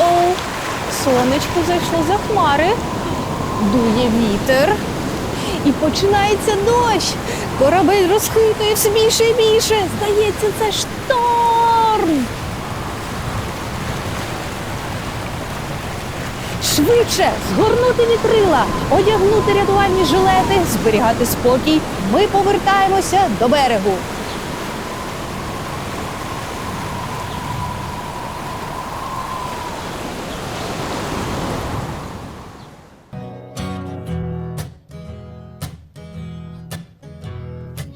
О-оу! Сонечко зайшло за хмари, дує вітер. І починається дощ. Корабель розхитує все більше і більше. Здається, це шторм. Швидше згорнути вітрила, одягнути рятувальні жилети, зберігати спокій. Ми повертаємося до берегу.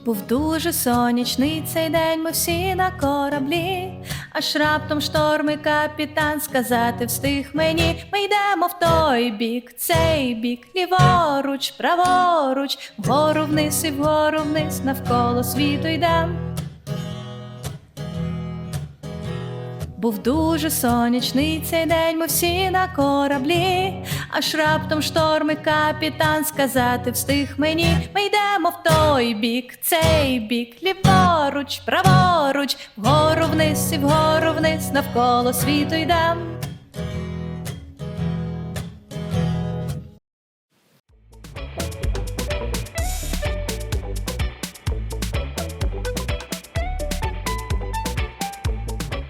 Був дуже сонячний цей день, ми всі на кораблі, аж раптом шторми капітан сказати встиг мені. Ми йдемо в той бік, цей бік, ліворуч, праворуч, вгору вниз і вгору вниз, навколо світу йдем. Був дуже сонячний цей день, ми всі на кораблі, аж раптом шторми капітан сказати встиг мені. Ми йдемо в той бік, цей бік, ліворуч, праворуч, вгору вниз і вгору вниз, навколо світу йдем.